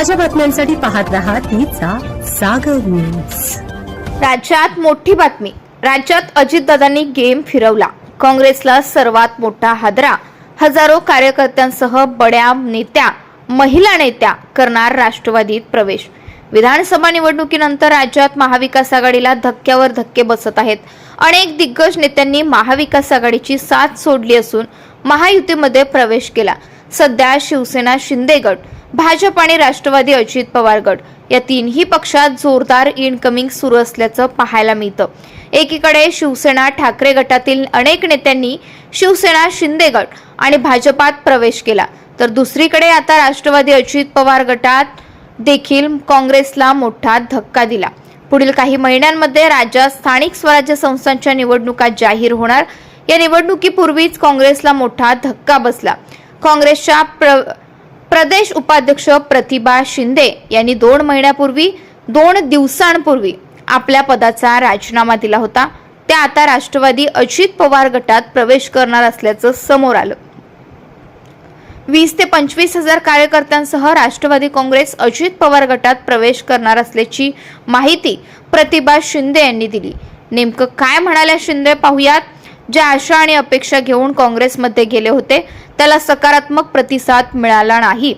ताज्या बातम्यांसाठी पाहत रहा तिचा सागर न्यूज राज्यात मोठी बातमी. राज्यात अजितदादांनी गेम फिरवला. काँग्रेसला सर्वात मोठा हादरा. हजारो कार्यकर्त्यांसह बड्या नेत्या महिला नेत्या करणार राष्ट्रवादीत प्रवेश. विधानसभा निवडणुकीनंतर राज्यात महाविकास आघाडीला धक्क्यावर धक्के बसत आहेत. अनेक दिग्गज नेत्यांनी महाविकास आघाडीची साथ सोडली असून महायुतीमध्ये प्रवेश केला. सध्या शिवसेना शिंदे गट भाजप आणि राष्ट्रवादी अजित पवार गट या तीनही पक्षात जोरदार इनकमिंग सुरू असल्याचं पाहायला मिळतं. एकीकडे शिवसेना ठाकरे गटातील अनेक नेत्यांनी शिवसेना शिंदे गट आणि भाजपात प्रवेश केला. तर दुसरीकडे आता राष्ट्रवादी अजित पवार गटात देखील काँग्रेसला मोठा धक्का दिला. पुढील काही महिन्यांमध्ये राज्यात स्थानिक स्वराज्य संस्थांच्या निवडणुका जाहीर होणार. या निवडणुकीपूर्वीच काँग्रेसला मोठा धक्का बसला. काँग्रेसच्या प्र प्रदेश उपाध्यक्ष प्रतिभा शिंदे यांनी दोन महिन्यापूर्वी दोन दिवसांपूर्वी आपल्या पदाचा राजीनामा दिला होता. त्या आता राष्ट्रवादी अजित पवार गटात प्रवेश करणार असल्याचं समोर आलं. वीस ते पंचवीस हजार कार्यकर्त्यांसह राष्ट्रवादी काँग्रेस अजित पवार गटात प्रवेश करणार असल्याची माहिती प्रतिभा शिंदे यांनी दिली. नेमकं काय म्हणाल्या शिंदे पाहुयात? ज्या आशा आणि अपेक्षा घेऊन काँग्रेसमध्ये गेले होते त्याला सकारात्मक प्रतिसाद मिळाला नाही.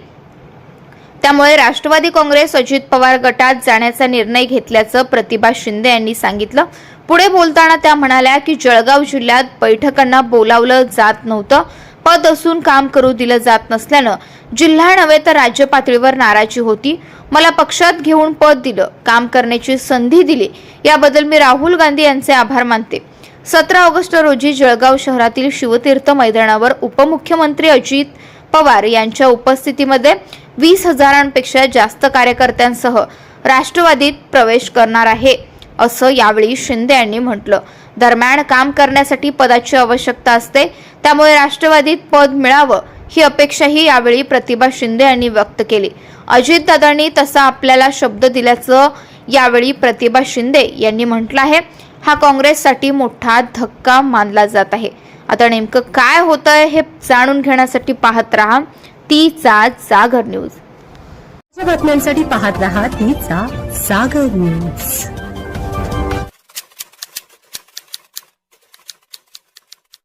त्यामुळे राष्ट्रवादी काँग्रेस अजित पवार गटात जाण्याचा निर्णय घेतल्याचं प्रतिभा शिंदे यांनी सांगितलं. पुढे बोलताना त्या म्हणाल्या की जळगाव जिल्ह्यात बैठकांना बोलावलं जात नव्हतं. पद असून काम करू दिलं जात नसल्यानं जिल्हा नव्हे तर राज्य पातळीवर नाराजी होती. मला पक्षात घेऊन पद दिलं काम करण्याची संधी दिली. याबद्दल मी राहुल गांधी यांचे आभार मानते. सतरा ऑगस्ट रोजी जळगाव शहरातील शिवतीर्थ मैदानावर उपमुख्यमंत्री अजित पवार यांच्या उपस्थितीमध्ये वीस हजारांपेक्षा जास्त कार्यकर्त्यांसह राष्ट्रवादीत प्रवेश करणार आहे असं यावेळी शिंदे यांनी म्हटलं. दरम्यान काम करण्यासाठी पदाची आवश्यकता असते त्यामुळे राष्ट्रवादीत पद मिळावं ही अपेक्षाही यावेळी प्रतिभा शिंदे यांनी व्यक्त केली. अजितदादांनी तसा आपल्याला शब्द दिल्याचं यावेळी प्रतिभा शिंदे यांनी म्हटलं आहे. हा काँग्रेससाठी मोठा धक्का मानला जात आहे. आता नेमकं काय होतंय हे जाणून घेण्यासाठी पाहत राहा तीचा जागर न्यूज. ताज्या बातम्यांसाठी पाहत राहा तिचा सागर न्यूज.